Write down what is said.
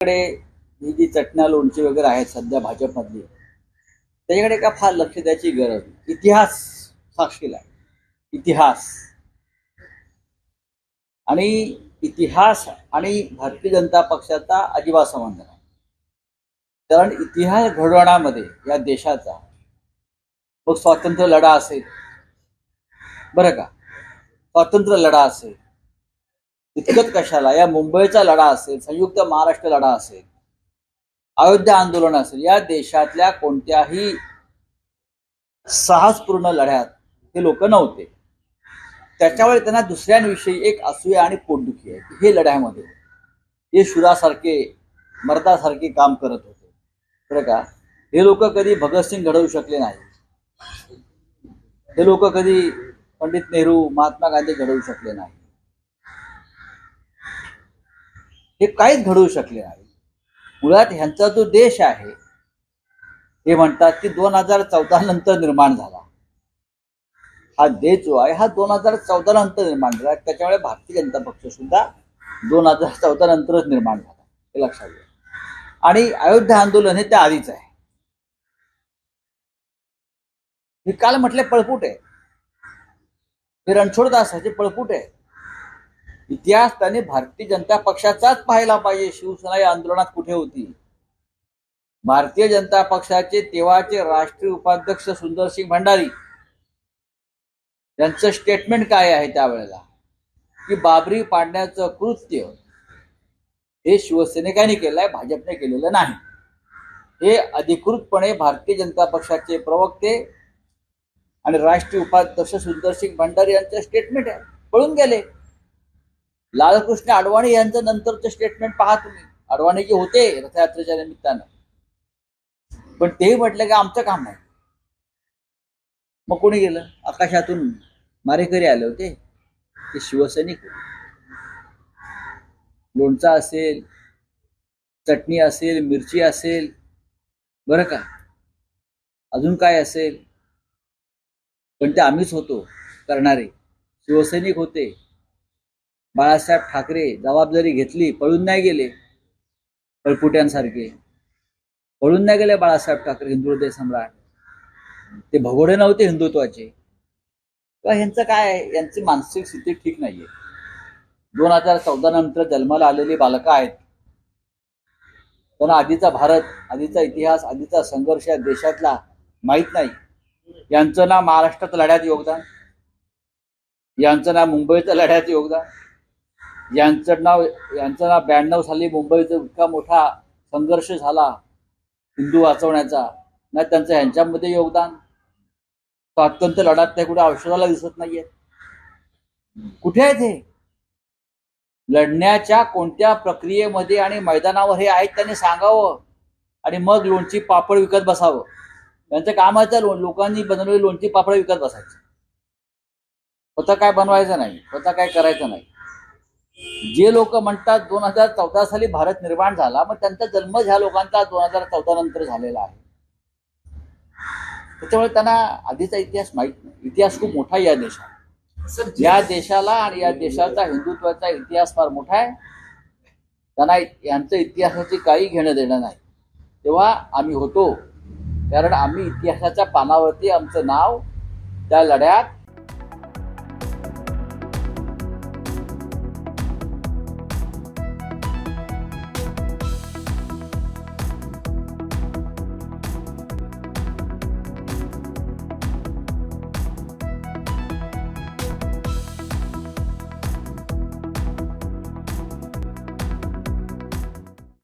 कडे ही जी चटण्या लोणची वगैरे आहेत सध्या भाजपमधली त्याच्याकडे का फार लक्ष द्यायची गरज इतिहास साक्षीला आहे. इतिहास. आणि इतिहास आणि भारतीय जनता पक्षाचा अजिबात संबंध नाही. कारण इतिहास घडवण्यामध्ये या देशाचा मग स्वातंत्र्य लढा असेल. बरं का? स्वातंत्र्य लढा असेल. इतकंच कशाला? या मुंबईचा लढा असेल संयुक्त महाराष्ट्र लढा असेल अयोध्या आंदोलन असेल या देशातल्या कोणत्याही साहसपूर्ण लढ्यात हे लोक नव्हते. त्याच्यामुळे त्यांना दुसऱ्यांविषयी एक असूया आणि पोटदुखी आहे. की हे लढ्यामध्ये हे शुरासारखे मर्दासारखे काम करत होते. बरं का? हे लोक कधी भगतसिंग घडवू शकले नाही. हे लोक कधी पंडित नेहरू महात्मा गांधी घडवू शकले नाही. हे काहीच घडवू शकले नाही. मुळात ह्यांचा जो देश आहे हे म्हणतात की दोन हजार चौदा नंतर निर्माण झाला. हा देश जो आहे हा दोन हजार चौदा नंतर निर्माण झाला. त्याच्यामुळे भारतीय जनता पक्ष सुद्धा दोन हजार चौदा नंतरच निर्माण झाला. हे लक्षात घ्या. आणि अयोध्या आंदोलन हे त्या आधीच आहे. हे काल म्हटले पळपुट. आहे हे रणछोडदासाचे पळपुट. आहे इतिहास त्याने भारतीय जनता पक्षाचाच पाहायला पाहिजे. शिवसेना या आंदोलनात कुठे होती? भारतीय जनता पक्षाचे तेव्हाचे राष्ट्रीय उपाध्यक्ष सुंदरसिंग भंडारी. यांचं स्टेटमेंट काय आहे त्यावेळेला? की बाबरी पाडण्याचं कृत्य हे शिवसेनेकांनी केलं आहे भाजपने केलेलं नाही. हे अधिकृतपणे भारतीय जनता पक्षाचे प्रवक्ते आणि राष्ट्रीय उपाध्यक्ष सुंदरसिंग भंडारी यांचं स्टेटमेंट आहे. पळून गेले. लालकृष्ण अडवाणी यांचं नंतरचं स्टेटमेंट पहा तुम्ही. अडवाणी जे होते रथयात्रेच्या निमित्तानं. पण तेही म्हटलं की आमचं काम नाही. मग कोणी गेलं? आकाशातून मारेकरी आले होते. ते शिवसैनिक होते. लोणचा असेल चटणी असेल मिरची असेल बरं का? अजून काय असेल? पण ते आम्हीच होतो करणारे. शिवसैनिक होते. बाळासाहेब ठाकरे जबाबदारी घेतली पळून नाही गेले पळपुट्यांसारखे पळून नाही गेले बाळासाहेब ठाकरे हिंदू सम्राट. ते भगोडे नव्हते हिंदुत्वाचे. किंवा ह्यांचं काय आहे? यांची मानसिक स्थिती ठीक नाहीये. दोन हजार चौदा नंतर जन्माला आलेली बालकं आहेत. त्यांना आधीचा भारत आधीचा इतिहास आधीचा संघर्ष या देशातला माहीत नाही. यांचं ना महाराष्ट्रात लढ्यात योगदान. यांचं ना मुंबईच्या लढ्यात योगदान. यांचं नाव यांचं नाव ब्याण्णव साली मुंबईचा इतका मोठा संघर्ष झाला हिंदू वाचवण्याचा. ना त्यांचं ह्यांच्यामध्ये योगदान. स्वातंत्र्य लढ्यात त्या कुठे औषधाला दिसत नाहीये. कुठे आहेत हे लढण्याच्या कोणत्या प्रक्रियेमध्ये आणि मैदानावर हे आहेत त्यांनी सांगावं. आणि मग लोणची पापड विकत बसावं. त्यांचं कामाचं लो लोकांनी बनवलेली लोणची पापड विकत बसायचं. स्वतः काय बनवायचं नाही. स्वतः काय करायचं नाही. जे लोक म्हणतात दोन हजार चौदा साली भारत निर्माण झाला मग त्यांचा जन्म ह्या लोकांचा दोन हजार चौदा नंतर झालेला आहे. त्याच्यामुळे त्यांना आधीचा इतिहास माहीत नाही. इतिहास खूप मोठा या देशात. या देशाला आणि या देशाचा हिंदुत्वाचा इतिहास फार मोठा आहे. त्यांना यांचं इतिहासाची काही घेणं देणं नाही. तेव्हा आम्ही होतो. कारण आम्ही इतिहासाच्या पानावरती आमचं नाव त्या लढ्यात